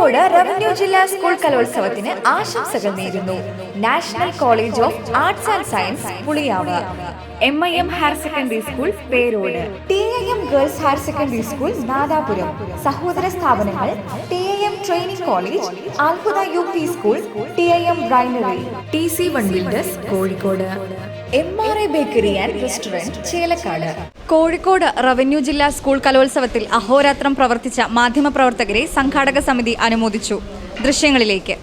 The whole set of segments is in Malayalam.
കോഴിക്കോട് റവന്യൂ ജില്ലാ സ്കൂൾ കലോത്സവത്തിന് ആശംസകൾ നേരുന്നു. National college of arts and science Puliyav. M I M higher secondary school പേരോട്. T I M girls higher secondary school Nadapuram. സഹോദര സ്ഥാപനങ്ങൾ T I M training college അത്ഭുത U P school T I M ബ്രൈനറി T C one builders Kozhikode. M R I bakery and restaurant Chelakkad Kozhikode revenue ജില്ലാ സ്കൂൾ കലോത്സവത്തിൽ അഹോരാത്രം പ്രവർത്തിച്ച മാധ്യമപ്രവർത്തകരെ സംഘാടക സമിതി അനുമോദിച്ചു. ദൃശ്യങ്ങളിലേക്ക്.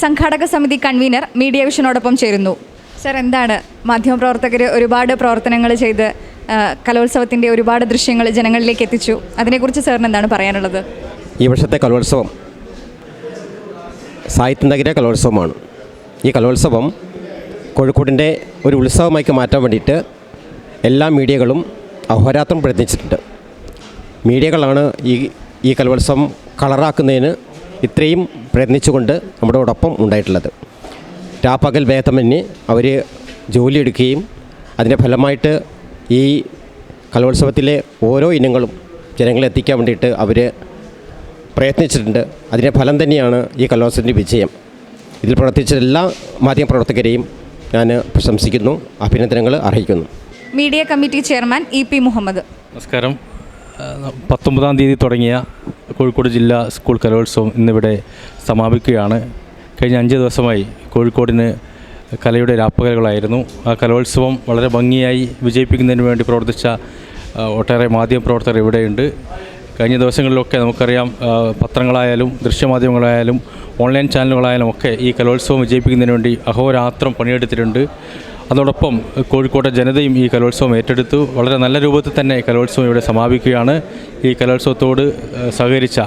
സംഘാടക സമിതി കൺവീനർ മീഡിയ വിഷനോടൊപ്പം ചേരുന്നു. സർ എന്താണ്? മാധ്യമപ്രവർത്തകർ ഒരുപാട് പ്രവർത്തനങ്ങൾ ചെയ്ത് കലോത്സവത്തിന്റെ ഒരുപാട് ദൃശ്യങ്ങൾ ജനങ്ങളിലേക്ക് എത്തിച്ചു. അതിനെക്കുറിച്ച് സാറിന് എന്താണ് പറയാനുള്ളത്? ഈ വർഷത്തെ കലോത്സവം സാഹിത്യ നഗര കലോത്സവമാണ്. ഈ കലോത്സവം കോഴിക്കോടിന്റെ ഒരു ഉത്സവമായി മാറ്റാൻ വേണ്ടിയിട്ട് എല്ലാ മീഡിയകളും അഹോരാത്രം പ്രയത്നിച്ചിട്ടുണ്ട്. മീഡിയകളാണ് ഈ ഈ കലോത്സവം കളറാക്കുന്നതിന് ഇത്രയും പ്രയത്നിച്ചുകൊണ്ട് നമ്മളോടൊപ്പം ഉണ്ടായിട്ടുള്ളത്. രാപ്പകൽ ഭേദമന്യേ അവർ ജോലിയെടുക്കുകയും അതിന്റെ ഫലമായിട്ട് ഈ കലോത്സവത്തിലെ ഓരോ ഇനങ്ങളും ജനങ്ങളെ എത്തിക്കാൻ വേണ്ടിയിട്ട് അവർ പ്രയത്നിച്ചിട്ടുണ്ട്. അതിന്റെ ഫലം തന്നെയാണ് ഈ കലോത്സവത്തിന്റെ വിജയം. ഇതിൽ പ്രവർത്തിച്ച എല്ലാ മാധ്യമപ്രവർത്തകരെയും ഞാൻ പ്രശംസിക്കുന്നു അഭിനന്ദനങ്ങൾ അർഹിക്കുന്നു. Media committee chairman E P Muhammad. നമസ്കാരം. പത്തൊമ്പതാം തീയതി തുടങ്ങിയ കോഴിക്കോട് ജില്ലാ സ്കൂൾ കലോത്സവം ഇന്നിവിടെ സമാപിക്കുകയാണ്. കഴിഞ്ഞ അഞ്ച് ദിവസമായി കോഴിക്കോടിന് കലയുടെ രാപ്പകലുകളായിരുന്നു. ആ കലോത്സവം വളരെ ഭംഗിയായി വിജയിപ്പിക്കുന്നതിന് വേണ്ടി പ്രവർത്തിച്ച ഒട്ടേറെ മാധ്യമ പ്രവർത്തകർ ഇവിടെയുണ്ട്. കഴിഞ്ഞ ദിവസങ്ങളിലൊക്കെ നമുക്കറിയാം പത്രങ്ങളായാലും ദൃശ്യമാധ്യമങ്ങളായാലും ഓൺലൈൻ ചാനലുകളായാലും ഒക്കെ ഈ കലോത്സവം വിജയിപ്പിക്കുന്നതിന് വേണ്ടി അഹോരാത്രം പണിയെടുത്തിട്ടുണ്ട്. അതോടൊപ്പം കോഴിക്കോട്ടെ ജനതയും ഈ കലോത്സവം ഏറ്റെടുത്തു. വളരെ നല്ല രൂപത്തിൽ തന്നെ കലോത്സവം ഇവിടെ സമാപിക്കുകയാണ്. ഈ കലോത്സവത്തോട് സഹകരിച്ച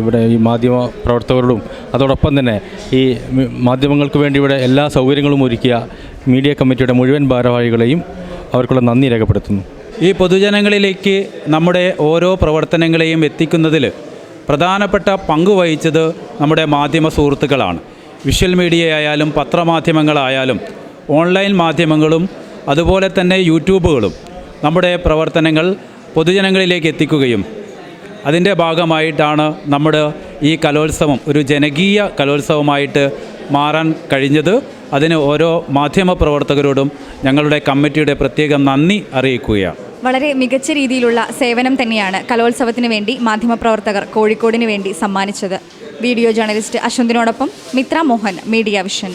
ഇവിടെ ഈ മാധ്യമ പ്രവർത്തകരോടും അതോടൊപ്പം തന്നെ ഈ മാധ്യമങ്ങൾക്ക് വേണ്ടി ഇവിടെ എല്ലാ സൗകര്യങ്ങളും ഒരുക്കിയ മീഡിയ കമ്മിറ്റിയുടെ മുഴുവൻ ഭാരവാഹികളെയും അവർക്കുള്ള നന്ദി രേഖപ്പെടുത്തുന്നു. ഈ പൊതുജനങ്ങളിലേക്ക് നമ്മുടെ ഓരോ പ്രവർത്തനങ്ങളെയും എത്തിക്കുന്നതിൽ പ്രധാനപ്പെട്ട പങ്ക് വഹിച്ചത് നമ്മുടെ മാധ്യമ സുഹൃത്തുക്കളാണ്. വിഷ്വൽ മീഡിയ ആയാലും പത്രമാധ്യമങ്ങളായാലും ഓൺലൈൻ മാധ്യമങ്ങളും അതുപോലെ തന്നെ യൂട്യൂബുകളും നമ്മുടെ പ്രവർത്തനങ്ങൾ പൊതുജനങ്ങളിലേക്ക് എത്തിക്കുകയും അതിന്റെ ഭാഗമായിട്ടാണ് നമ്മുടെ ഈ കലോത്സവം ഒരു ജനകീയ കലോത്സവമായിട്ട് മാറാൻ കഴിഞ്ഞത്. അതിന് ഓരോ മാധ്യമ പ്രവർത്തകരോടും ഞങ്ങളുടെ കമ്മിറ്റിയുടെ പ്രത്യേകം നന്ദി അറിയിക്കുകയാണ്. വളരെ മികച്ച രീതിയിലുള്ള സേവനം തന്നെയാണ് കലോത്സവത്തിന് വേണ്ടി മാധ്യമപ്രവർത്തകർ കോഴിക്കോടിന് വേണ്ടി സമ്മാനിച്ചത്. വീഡിയോ ജേർണലിസ്റ്റ് അശ്വന്തിനോടൊപ്പം മിത്ര മോഹൻ മീഡിയ വിഷൻ.